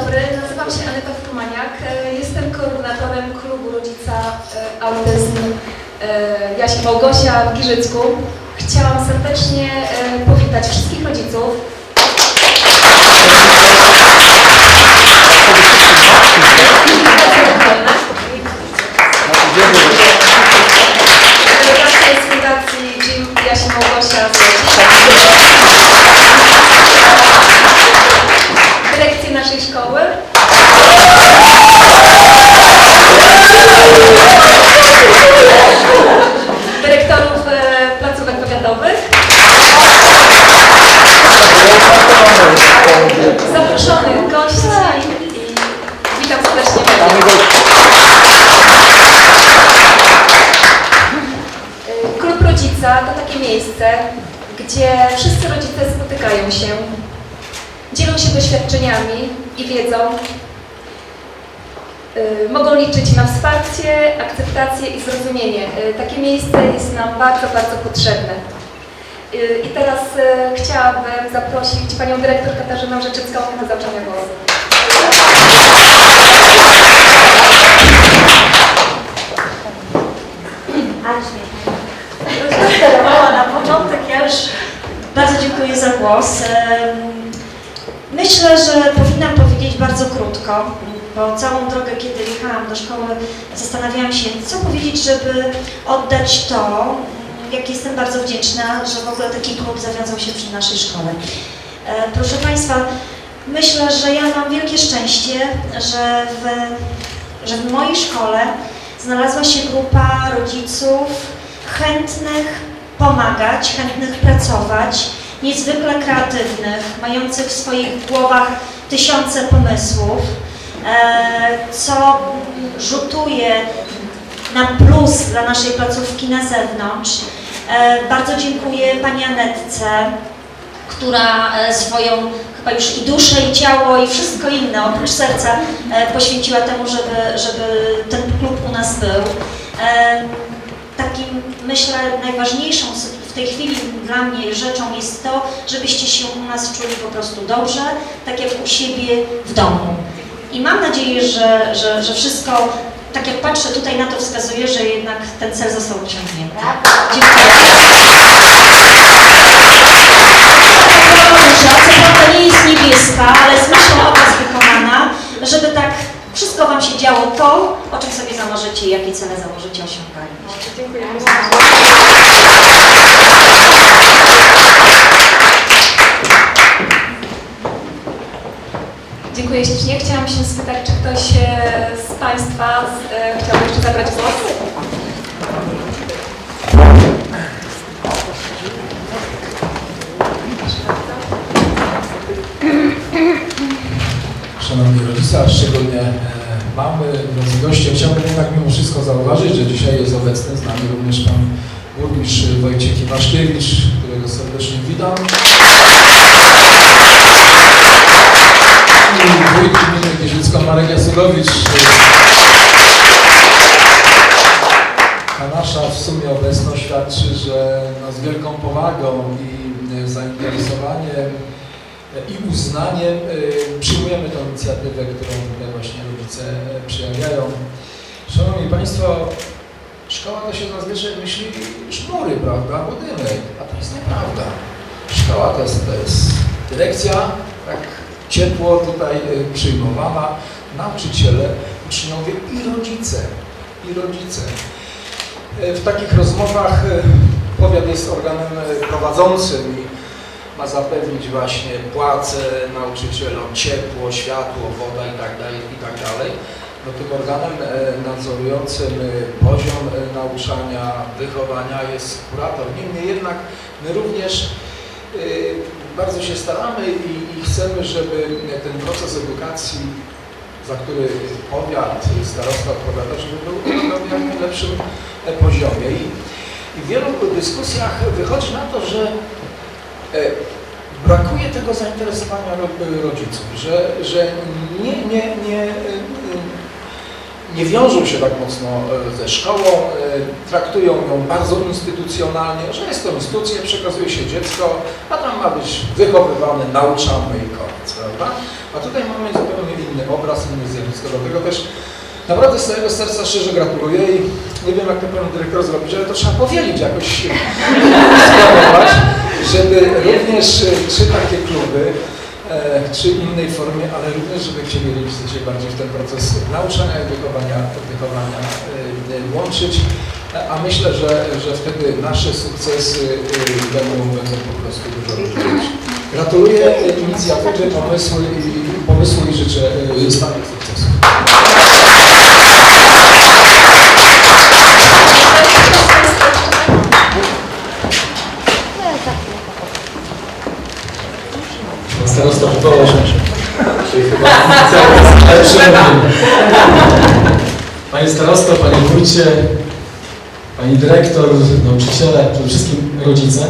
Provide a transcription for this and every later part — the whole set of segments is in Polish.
dobry, nazywam się Aneta Furmaniak. E, Jestem koordynatorem klubu rodzica e, autyzm e, Jasi Małgosia w Giżycku. Chciałam serdecznie powitać wszystkich rodziców. Zaproszonych gości i witam serdecznie. Klub Rodzica to takie miejsce, gdzie wszyscy rodzice spotykają się, dzielą się doświadczeniami i wiedzą, y, mogą liczyć na wsparcie, akceptację i zrozumienie. Y, Takie miejsce jest nam bardzo, bardzo potrzebne. Y, I teraz y, chciałabym zaprosić Panią Dyrektor Katarzynę Rzeczycką do zabrania głosu. Sterowała na początek. Ja już bardzo dziękuję za głos. Myślę, że powinnam powiedzieć bardzo krótko, bo całą drogę, kiedy jechałam do szkoły, zastanawiałam się, co powiedzieć, żeby oddać to, jak jestem bardzo wdzięczna, że w ogóle taki klub zawiązał się przy naszej szkole. E, Proszę Państwa, myślę, że ja mam wielkie szczęście, że w, że w mojej szkole znalazła się grupa rodziców chętnych pomagać, chętnych pracować, niezwykle kreatywnych, mających w swoich głowach tysiące pomysłów, e, co rzutuje na plus dla naszej placówki na zewnątrz. E, Bardzo dziękuję Pani Anetce, która e, swoją chyba już i duszę, i ciało, i wszystko inne, oprócz serca, e, poświęciła temu, żeby, żeby ten klub u nas był. Takim, myślę, najważniejszą w tej chwili dla mnie rzeczą jest to, żebyście się u nas czuli po prostu dobrze, tak jak u siebie w domu. I mam nadzieję, że, że, że wszystko, tak jak patrzę tutaj na to, wskazuje, że jednak ten cel został osiągnięty. Dziękuję. Prawda nie jest niebieska, ale z myślą o Was wykonana, żeby tak wszystko Wam się działo to, o czym sobie założycie i jakie cele założycie osiągaliście. Dziękuję ślicznie. Chciałam się spytać, czy ktoś e, z Państwa e, chciałby jeszcze zabrać głos? Szanowni rodzice, a szczególnie e, mamy, drodzy goście, chciałbym jednak mimo wszystko zauważyć, że dzisiaj jest obecny z nami również pan burmistrz Wojciech Iwaszkiewicz, którego serdecznie witam. Wójt gminy Giżycka Marek Jasudowicz. A nasza w sumie obecność świadczy, że no, z wielką powagą i e, zainteresowaniem i uznaniem przyjmujemy tę inicjatywę, którą tutaj właśnie rodzice przejawiają. Szanowni Państwo, szkoła to się zazwyczaj myśli sznury, prawda, budynek, a to jest nieprawda. Szkoła to jest, to jest dyrekcja, tak ciepło tutaj y, przyjmowana, nauczyciele, uczniowie i rodzice, i rodzice. Y, W takich rozmowach y, powiat jest organem prowadzącym i ma zapewnić właśnie płace nauczycielom, ciepło, światło, woda i tak dalej, i tak. No tym organem nadzorującym poziom nauczania, wychowania jest kurator. Niemniej jednak my również bardzo się staramy i, i chcemy, żeby ten proces edukacji, za który powiat, starosta odpowiada, żeby był na jak najlepszym poziomie. I, I w wielu dyskusjach wychodzi na to, że E, Brakuje tego zainteresowania ro- rodziców, że, że nie, nie, nie, nie wiążą się tak mocno e, ze szkołą, e, traktują ją bardzo instytucjonalnie, że jest to instytucja, przekazuje się dziecko, a tam ma być wychowywane, nauczamy i koniec, prawda? A tutaj mamy zupełnie inny obraz, inny zjawisko. Dlatego też naprawdę z całego serca szczerze gratuluję i nie wiem jak to panu dyrektor zrobić, ale to trzeba powielić jakoś, sprawować, żeby również czy takie kluby, czy innej formie, ale również, żeby chcieli rodzice się bardziej w ten proces nauczania wychowania, wychowania e, e, łączyć. A myślę, że, że wtedy nasze sukcesy będą, będą po prostu dużo lepsze. Gratuluję inicjatywy, pomysłu i, pomysłu i życzę stałych sukcesów. Starosta wywołał się. Czyli chyba ale. Panie starosto, panie wójcie, pani dyrektor, nauczyciele, przede wszystkim rodzice.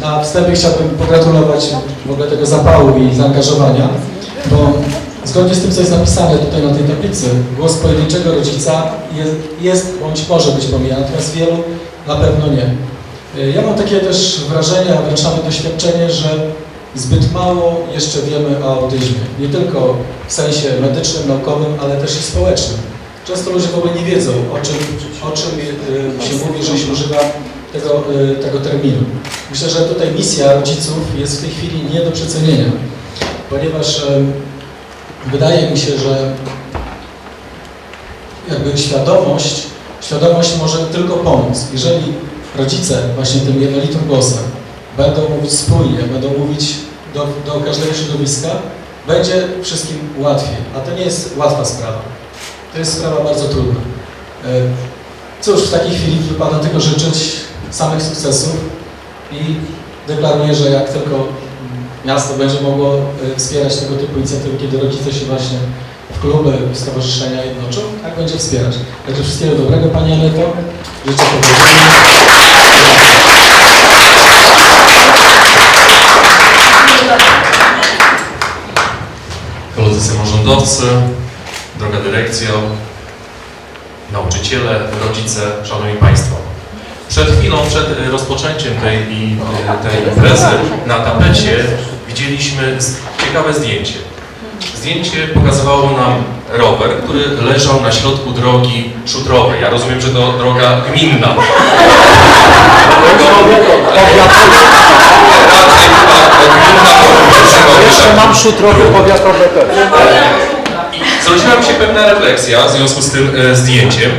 Na wstępie chciałbym pogratulować w ogóle tego zapału i zaangażowania, bo zgodnie z tym, co jest napisane tutaj na tej tablicy, głos pojedynczego rodzica jest, jest bądź może być pomijany, natomiast wielu na pewno nie. Ja mam takie też wrażenie, a wręcz nawet doświadczenie, że zbyt mało jeszcze wiemy o autyzmie. Nie tylko w sensie medycznym, naukowym, ale też i społecznym. Często ludzie w ogóle nie wiedzą, o czym, o czym y, się mówi, że się używa tego, y, tego terminu. Myślę, że tutaj misja rodziców jest w tej chwili nie do przecenienia, ponieważ wydaje mi się, że jakby świadomość, świadomość może tylko pomóc. Jeżeli rodzice właśnie tym jednolitym głosem będą mówić spójnie, będą mówić do, do każdego środowiska, będzie wszystkim łatwiej. A to nie jest łatwa sprawa. To jest sprawa bardzo trudna. E, Cóż, w takiej chwili wypada tylko życzyć samych sukcesów i deklaruję, że jak tylko miasto będzie mogło e, wspierać tego typu inicjatywy, kiedy rodzice się właśnie w kluby, w stowarzyszenia jednoczą, tak będzie wspierać. Także wszystkiego dobrego Pani Aneto. Życzę powodzenia. Samorządowcy, droga dyrekcjo, nauczyciele, rodzice, Szanowni Państwo. Przed chwilą, przed rozpoczęciem tej, tej imprezy na tapecie widzieliśmy ciekawe zdjęcie. Zdjęcie pokazywało nam rower, który leżał na środku drogi szutrowej. Ja rozumiem, że to droga gminna. Jeszcze mam szutrowy powiatowy też. i zrodziła mi się pewna refleksja w związku z tym e, zdjęciem.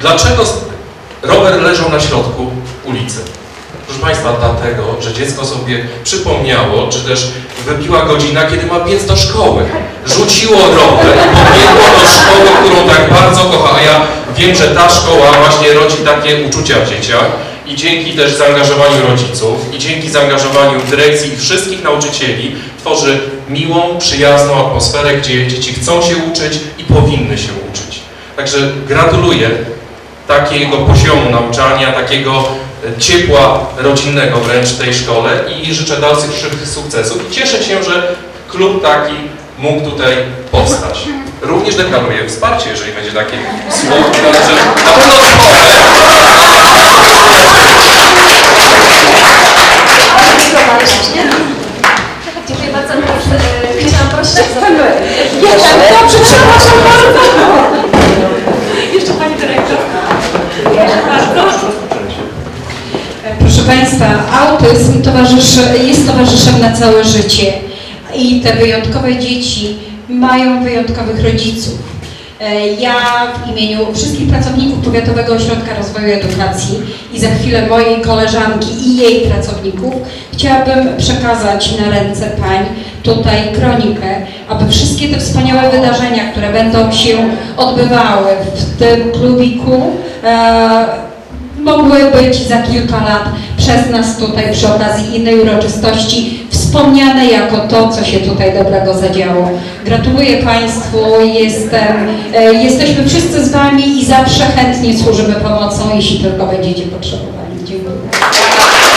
Dlaczego rower leżał na środku ulicy? Proszę Państwa, dlatego, że dziecko sobie przypomniało, czy też wybiła godzina, kiedy ma biec do szkoły. Rzuciło rower pobiegło do szkoły, którą tak bardzo kocha. A ja wiem, że ta szkoła właśnie rodzi takie uczucia w dzieciach. I dzięki też zaangażowaniu rodziców, i dzięki zaangażowaniu dyrekcji i wszystkich nauczycieli tworzy miłą, przyjazną atmosferę, gdzie dzieci chcą się uczyć i powinny się uczyć. Także gratuluję takiego poziomu nauczania, takiego ciepła rodzinnego wręcz w tej szkole i życzę dalszych sukcesów. I cieszę się, że klub taki mógł tutaj powstać. Również deklaruję wsparcie, jeżeli będzie takie słowo, które że na pewno Dziękuję bardzo. Chciałam prosić zapytanie. Jeszcze, dobrze, przepraszam bardzo. Jeszcze Pani Dyrektor. Bardzo. Proszę Państwa, autyzm towarzyszy, jest towarzyszem na całe życie i te wyjątkowe dzieci mają wyjątkowych rodziców. E, Ja w imieniu wszystkich pracowników Powiatowego Ośrodka Rozwoju Edukacji i za chwilę mojej koleżanki i jej pracowników chciałabym przekazać na ręce pań tutaj kronikę, aby wszystkie te wspaniałe wydarzenia, które będą się odbywały w tym klubiku, e, mogły być za kilka lat przez nas tutaj przy okazji innej uroczystości wspomniane jako to, co się tutaj dobrego zadziało. Gratuluję Państwu, jestem, e, jesteśmy wszyscy z Wami i zawsze chętnie służymy pomocą, jeśli tylko będziecie potrzebowali. Dziękuję. E,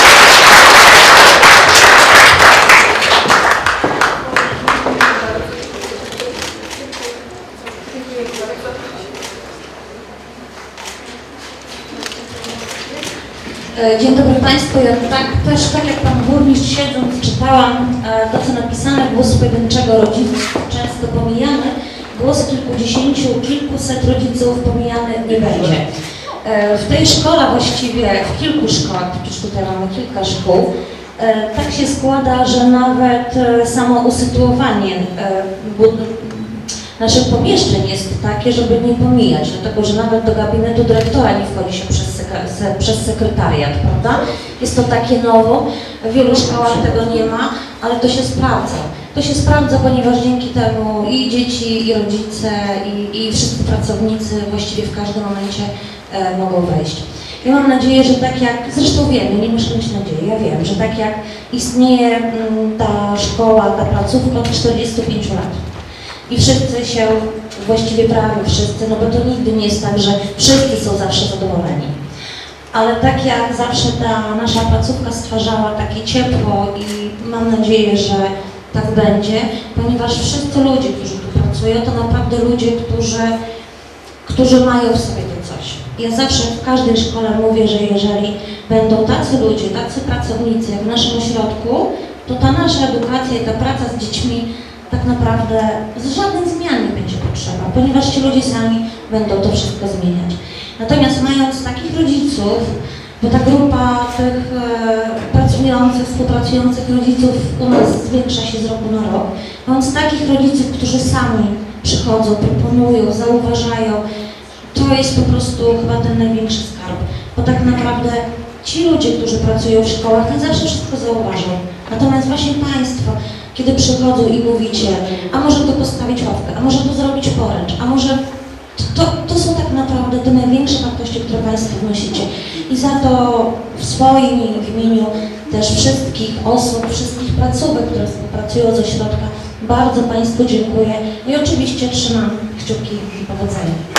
Dzień dobry Państwu. Ja tak, też tak jak Pan Burmistrz siedząc czytałam e, to, co napisane w głosu pojedynczego rodziców, często pomijany. Głos kilkudziesięciu, kilkuset rodziców pomijany nie będzie. E, W tej szkole właściwie, w kilku szkołach, przecież tutaj mamy kilka szkół, e, tak się składa, że nawet e, samo usytuowanie e, naszych pomieszczeń jest takie, żeby nie pomijać, dlatego że nawet do gabinetu dyrektora nie wchodzi się przez, sekre, se, przez sekretariat, prawda? Jest to takie nowo, w wielu szkołach tego nie ma, ale to się sprawdza. To się sprawdza, ponieważ dzięki temu i dzieci, i rodzice, i, i wszyscy pracownicy właściwie w każdym momencie e, mogą wejść. Ja mam nadzieję, że tak jak, zresztą wiemy, nie muszę mieć nadziei, ja wiem, że tak jak istnieje mm, ta szkoła, ta placówka od 45 lat, i wszyscy się, właściwie prawie wszyscy, no bo to nigdy nie jest tak, że wszyscy są zawsze zadowoleni. Ale tak jak zawsze ta nasza placówka stwarzała takie ciepło i mam nadzieję, że tak będzie, ponieważ wszyscy ludzie, którzy tu pracują, to naprawdę ludzie, którzy, którzy mają w sobie to coś. Ja zawsze w każdej szkole mówię, że jeżeli będą tacy ludzie, tacy pracownicy jak w naszym ośrodku, to ta nasza edukacja i ta praca z dziećmi tak naprawdę z żadnych zmian nie będzie potrzeba, ponieważ ci ludzie sami będą to wszystko zmieniać. Natomiast mając takich rodziców, bo ta grupa tych e, pracujących, współpracujących rodziców u nas zwiększa się z roku na rok, mając takich rodziców, którzy sami przychodzą, proponują, zauważają, to jest po prostu chyba ten największy skarb, bo tak naprawdę ci ludzie, którzy pracują w szkołach, nie zawsze wszystko zauważą. Natomiast właśnie Państwo, kiedy przychodzą i mówicie, a może tu postawić ławkę, a może tu zrobić poręcz, a może to, to są tak naprawdę te największe wartości, które Państwo wnosicie. I za to w swoim imieniu też wszystkich osób, wszystkich placówek, które współpracują z ośrodka, bardzo Państwu dziękuję i oczywiście trzymam kciuki i powodzenia.